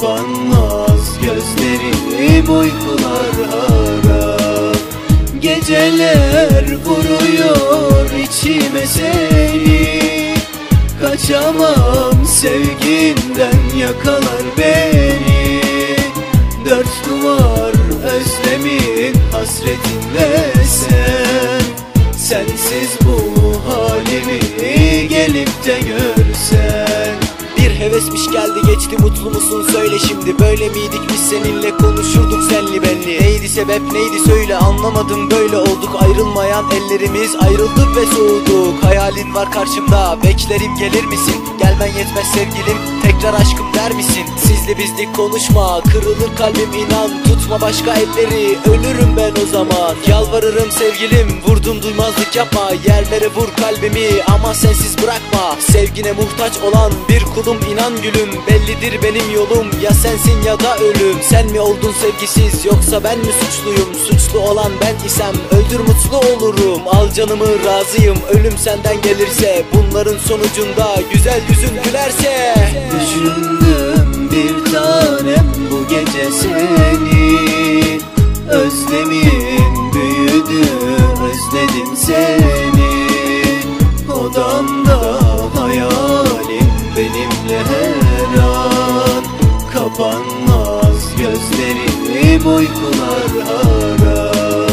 kapanmaz Gözlerim uykular arar Geceler vuruyor içime seni. Kaçamam sevginden yakalar beni. Dört duvar özlemin hasretinde sen. Sensiz bu halimi gelip de görsen hevesmiş geldi geçti mutlu musun? Söyle şimdi Böyle miydik? Biz seninle konuşurduk senli benli. Neydi sebep neydi söyle? Anlamadım böyle olduk. Ayrılmayan ellerimiz ayrıldık ve soğuduk. Hayalin var karşımda beklerim gelir misin? Gelmen yetmez sevgilim tekrar aşkım der misin? Sizle bizlik konuşma. Kırılır kalbim inan. Tutma başka elleri ölürüm ben o zaman. Yalvarırım sevgilim. Vurdum duymazlık yapma. Yerlere vur kalbimi. Ama sensiz bırakma. Sevgine muhtaç olan bir kulum inan gülüm. Bellidir benim yolum. Ya sensin ya da ölüm. Sen mi oldun sevgisiz yoksa ben mi suçluyum? Suçlu olan ben isem öldür mutlu olurum. Al canımı razıyım. Ölüm senden gelirse Bunların sonucunda güzel yüzün gülerse Düşündüm bir tanem bu gece seni. Özlemin büyüdü özledim seni. Odamda hayalin benimle her an. Kapanmaz gözlerim uykular haram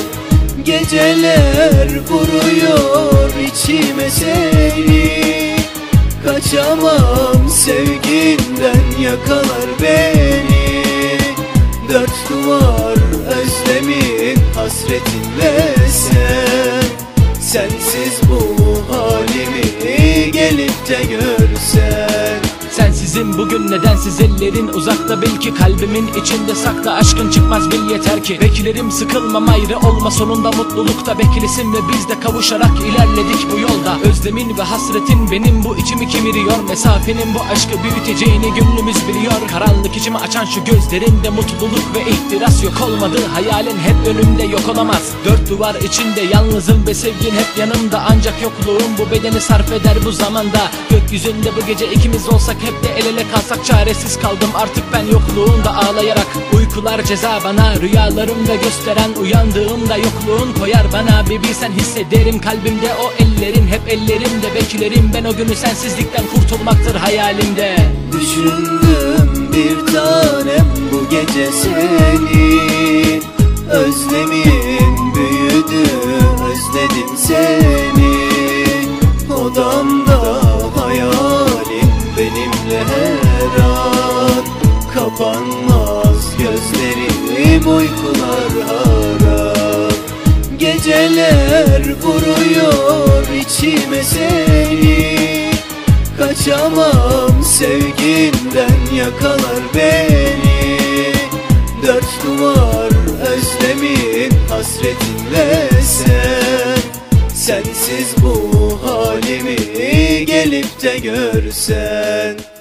Geceler vuruyor içime seni Kaçamam sevginden yakalar beni. Dört duvar özlemin hasretinle sen. Sensiz bu halimi gelip de görsen Sensizim bugün nedensiz ellerin uzakta. Belki kalbimin içinde sakla. Aşkın çıkmaz bil yeter ki. Beklerim sıkılmam ayrı olma. Sonunda mutlulukta beklesin Ve biz de kavuşarak ilerledik bu yolda. Özlemin ve hasretin benim bu içimi kemiriyor. Mesafenin bu aşkı büyüteceğini gönlümüz biliyor. Karanlık içimi açan şu gözlerinde mutluluk ve ihtiras yok olmadı. Hayalin hep önümde yok olamaz. Dört duvar içinde yalnızım ve sevgin hep yanımda. Ancak yokluğum bu bedeni sarf eder bu zamanda. Gökyüzünde bu gece ikimiz olsak hep de el ele kalsak çaresiz kaldım. Artık ben yokluğunda ağlayarak Uykular ceza bana. Rüyalarımda gösteren Uyandığımda yokluğun koyar bana. Bir bilsen hissederim kalbimde. O ellerin Hep ellerimde. Beklerim ben o günü sensizlikten kurtulmaktır hayalimde. Düşündüm bir tanem bu gece seni. Özlemin büyüdü özledim seni gözlerim uykular haram Geceler vuruyor içime seni. Kaçamam sevginden yakalar beni. Dört duvar özlemin hasretinle sen. Sensiz bu halimi gelip de görsen